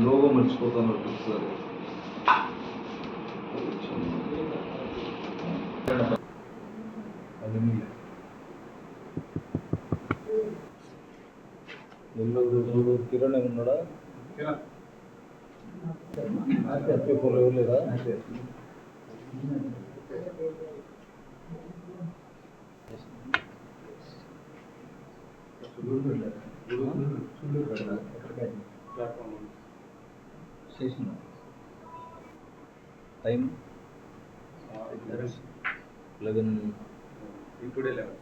Logo మర్చిపోతాను sir Nellore Gudur Kiran ఏమి ఉన్నాడా హ్యాపీ ఫోర్ ఎవరు లేదా స్టేషన్ టైం లెవెన్ ఇప్పుడే లేవు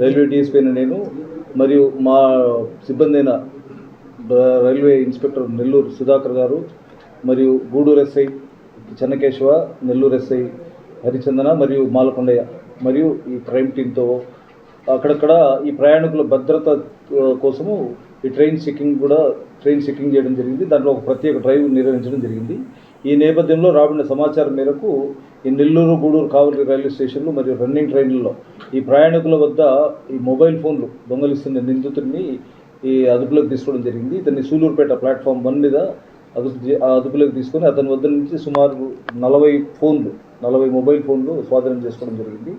రైల్వే డిఎస్పీ అయిన నేను మరియు మా సిబ్బంది అయిన రైల్వే ఇన్స్పెక్టర్ నెల్లూరు సుధాకర్ గారు మరియు గూడూరు ఎస్ఐ చెన్నకేశవ నెల్లూరు ఎస్ఐ హరిచందన మరియు మాలకొండయ్య. మరియు ఈ క్రైమ్ టీంతో అక్కడక్కడ ఈ ప్రయాణికుల భద్రత కోసము ఈ ట్రైన్ చెకింగ్ కూడా ట్రైన్ చెకింగ్ చేయడం జరిగింది. దాంట్లో ఒక ప్రత్యేక డ్రైవ్ నిర్వహించడం జరిగింది. ఈ నేపథ్యంలో రాబడిన సమాచారం మేరకు ఈ నెల్లూరు గూడూరు కావలి రైల్వే స్టేషన్లు మరియు రన్నింగ్ ట్రైన్లలో ఈ ప్రయాణికుల వద్ద ఈ మొబైల్ ఫోన్లు దొంగలిస్తున్న నిందితుడిని ఈ అదుపులోకి తీసుకోవడం జరిగింది. ఇతన్ని సూలూరుపేట ప్లాట్ఫామ్ వన్ మీద అదుపు అదుపులోకి తీసుకొని అతని వద్ద నుంచి సుమారు నలభై ఫోన్లు నలభై మొబైల్ ఫోన్లు స్వాధీనం చేసుకోవడం జరిగింది.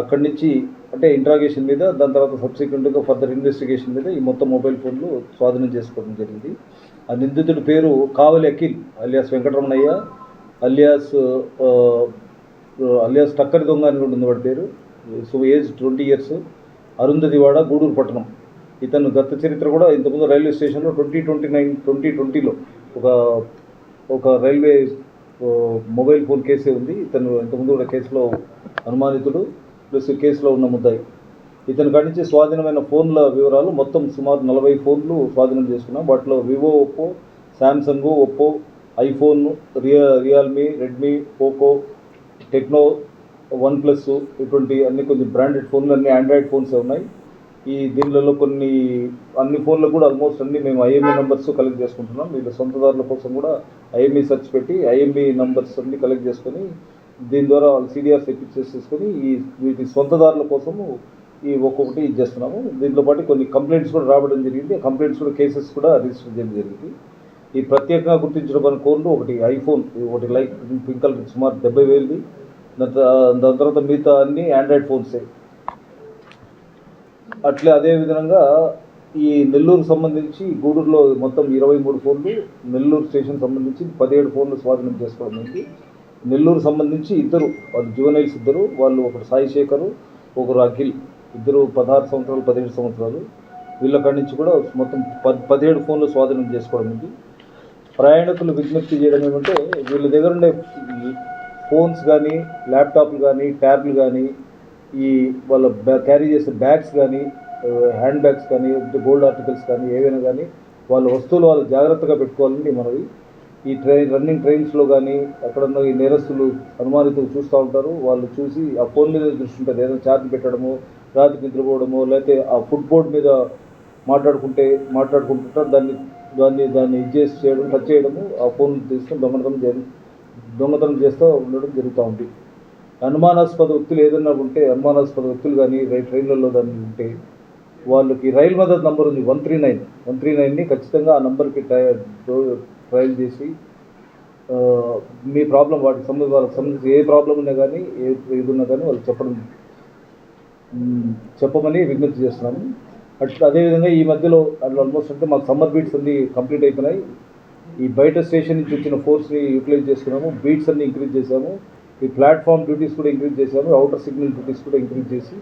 అక్కడి నుంచి అంటే ఇంట్రాగేషన్ మీద దాని తర్వాత సబ్సిక్వెంట్గా ఫర్దర్ ఇన్వెస్టిగేషన్ మీద ఈ మొత్తం మొబైల్ ఫోన్లు స్వాధీనం చేసుకోవడం జరిగింది. ఆ నిందితుడి పేరు Kavali Akhil alias Venkataramanaiah alias alias టక్కరి దొంగ అని కూడా ఉంది వాడి పేరు. So age twenty years. Arundhathivada Gudur పట్టణం. ఇతను గత చరిత్ర కూడా ఇంతకుముందు రైల్వే స్టేషన్లో ట్వంటీ ట్వంటీ నైన్ ట్వంటీ ట్వంటీలో ఒక ఒక రైల్వే మొబైల్ ఫోన్ కేసే ఉంది. ఇతను ఇంతకుముందు కూడా కేసులో అనుమానితుడు. ప్లస్ కేసులో ఉన్న ముద్దాయి. ఇతని కాడి నుంచి స్వాధీనమైన ఫోన్ల వివరాలు మొత్తం సుమారు నలభై ఫోన్లు స్వాధీనం చేసుకున్నాం. వాటిలో Vivo Oppo Samsung Oppo iPhone Riya Realme Redmi Poco Tecno OnePlus ఇటువంటి అన్ని కొంచెం బ్రాండెడ్ ఫోన్లు అన్ని ఆండ్రాయిడ్ ఫోన్సే ఉన్నాయి. ఈ దీనిలలో కొన్ని అన్ని ఫోన్లు కూడా ఆల్మోస్ట్ అన్ని మేము ఐఎంఈ నెంబర్స్ కలెక్ట్ చేసుకుంటున్నాం. వీళ్ళ సొంతదారుల కోసం కూడా ఐఎంఈ సెర్చ్ పెట్టి ఐఎంఈ నెంబర్స్ అన్ని కలెక్ట్ చేసుకొని దీని ద్వారా వాళ్ళు సిడిఆర్ తెప్పించేసేసుకొని ఈ వీటి సొంతదారుల కోసము ఈ ఒక్కొక్కటి ఇది చేస్తున్నాము. దీంతో పాటు కొన్ని కంప్లైంట్స్ కూడా రావడం జరిగింది. కంప్లైంట్స్ కూడా కేసెస్ కూడా రిజిస్టర్ చేయడం జరిగింది. ఈ ప్రత్యేకంగా గుర్తించడం కోన్లు ఒకటి ఐఫోన్ ఒకటి లైక్ పింక్ కలర్ సుమారు డెబ్బై వేలది. దాని దాని తర్వాత మిగతా అన్ని ఆండ్రాయిడ్ ఫోన్సే అట్లే అదే విధంగా ఈ నెల్లూరు సంబంధించి గూడూరులో మొత్తం ఇరవై మూడు ఫోన్లు నెల్లూరు స్టేషన్ సంబంధించి పదిహేడు ఫోన్లు స్వాధీనం చేసుకోవడం నెల్లూరు సంబంధించి ఇద్దరు వాళ్ళు జువనైల్స్ ఇద్దరు వాళ్ళు ఒకరు సాయి శేఖరు ఒకరు అఖిల్. ఇద్దరు పదహారు సంవత్సరాలు పదిహేడు సంవత్సరాలు. వీళ్ళ కాడి నుంచి కూడా మొత్తం పద్ పదిహేడు ఫోన్లు స్వాధీనం చేసుకోవడం ఉంది. ప్రయాణికులు విజ్ఞప్తి చేయడం ఏమంటే వీళ్ళ దగ్గర ఉండే ఈ ఫోన్స్ కానీ ల్యాప్టాప్లు కానీ ట్యాబ్లు కానీ ఈ వాళ్ళ బ్యా- క్యారీ చేసే బ్యాగ్స్ కానీ హ్యాండ్ బ్యాగ్స్ కానీ గోల్డ్ ఆర్టికల్స్ కానీ ఏవైనా కానీ వాళ్ళ వస్తువులు వాళ్ళు జాగ్రత్తగా పెట్టుకోవాలని మనవి. ఈ ట్రైన్ రన్నింగ్ ట్రైన్స్లో కానీ ఎక్కడన్నా ఈ నేరస్తులు అనుమానితులు చూస్తూ ఉంటారు. వాళ్ళు చూసి ఆ ఫోన్ మీద దృష్టి ఉంటుంది ఏదైనా ఛార్జ్ పెట్టడము రాత్రి నిద్రపోవడము లేకపోతే ఆ ఫుడ్ బోర్డ్ మీద మాట్లాడుకుంటే మాట్లాడుకుంటుంటారు. దాన్ని దాన్ని దాన్ని ఇది చేయడం టచ్ చేయడము ఆ ఫోన్ తీసుకొని దొంగతనం చేయడం దొంగతనం చేస్తూ ఉండడం జరుగుతూ ఉంది. అనుమానాస్పద వ్యక్తులు ఏదన్నా ఉంటే అనుమానాస్పద వ్యక్తులు కానీ రైల్ ట్రైన్లలో దాన్ని ఉంటే వాళ్ళకి రైల్ మద్దతు నంబర్ ఉంది one three nine. One three నైన్ని ఖచ్చితంగా ఆ నంబర్కి ట్రై ట్రయల్ చేసి మీ ప్రాబ్లం వాటికి సంబంధించి వాళ్ళకి సంబంధించి ఏ ప్రాబ్లం ఉన్నా కానీ ఏ ఇది ఉన్నా కానీ వాళ్ళు చెప్పడం చెప్పమని విజ్ఞప్తి చేస్తున్నాము. అట్లా అదేవిధంగా ఈ మధ్యలో అట్లా ఆల్మోస్ట్ అంటే మాకు సమ్మర్ బీట్స్ అన్ని కంప్లీట్ అయిపోయినాయి. ఈ బయట స్టేషన్ నుంచి వచ్చిన ఫోర్స్ని యూటిలైజ్ చేసుకున్నాము బీట్స్ అన్ని ఇంక్రీజ్ చేశాము. ఈ ప్లాట్ఫామ్ డ్యూటీస్ కూడా ఇంక్రీజ్ చేశాము. అవుటర్ సిగ్నల్ డ్యూటీస్ కూడా ఇంక్రీజ్ చేసి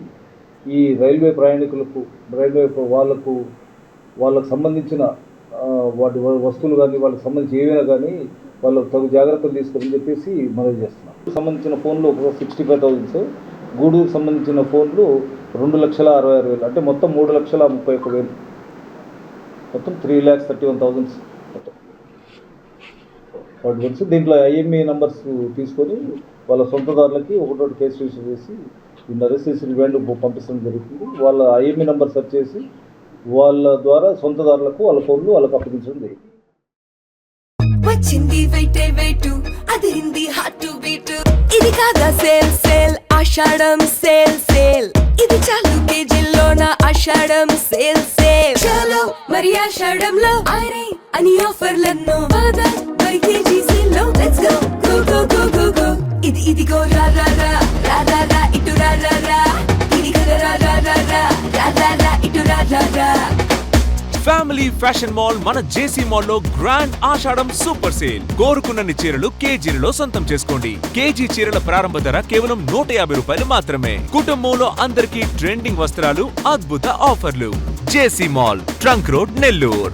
ఈ రైల్వే ప్రయాణికులకు రైల్వే వాళ్ళకు వాళ్ళకు సంబంధించిన వాటి వస్తువులు కానీ వాళ్ళకి సంబంధించి ఏవైనా కానీ వాళ్ళు తగు జాగ్రత్తలు తీసుకోమని చెప్పేసి మనవి చేస్తున్నాం. సంబంధించిన ఫోన్లు ఒక సిక్స్టీ ఫైవ్ థౌజండ్స్ గూడూరుకు సంబంధించిన ఫోన్లు రెండు లక్షల అరవై ఆరు వేలు. అంటే మొత్తం మూడు లక్షల ముప్పై ఒక్క వేలు. మొత్తం three lakhs thirty one thousands మొత్తం. వాటి గురించి దీంట్లో ఐఎంఈ నంబర్స్ తీసుకొని వాళ్ళ సొంతదారులకి ఒకటోటి కేసు రిజిస్టర్ చేసి ఈ అరెస్ట్ బ్యాండ్ పంపించడం జరుగుతుంది. వాళ్ళ ఐఎంఈ నంబర్ సెర్చ్ చేసి వాళ్ళ ద్వారా సొంతదారులకు వాళ్ళ ఫోన్లు వాళ్ళకి అప్పగించడం జరిగింది. వచ్చింది వెయిటే వెయిటు అదిరింది హార్ట్ టు బీట్. ఇది కాదా sale sale Ashadham sale sale. ఇది చాలు కేజీల్లోన ఆషాఢం సేల్ సేల్. చాలు మరి ఆషాఢంలో ఆరే అని ఆఫర్లను వాదా మరి కేజీ సేల్లో let's go go go go go. ఇది ఇదిగో రా రా రా రా రా ఇటు ఫ్యామిలీ ఫ్యాషన్ మాల్ మన జేసీ మాల్లో గ్రాండ్ ఆషాఢం సూపర్ సేల్ కోరుకున్నన్ని చీరలు కేజీలలో సొంతం చేసుకోండి. కేజీ చీరల ప్రారంభ ధర కేవలం నూట యాభై రూపాయలు మాత్రమే. కుటుంబంలో అందరికీ ట్రెండింగ్ వస్త్రాలు అద్భుత ఆఫర్లు JC mall trunk road Nellore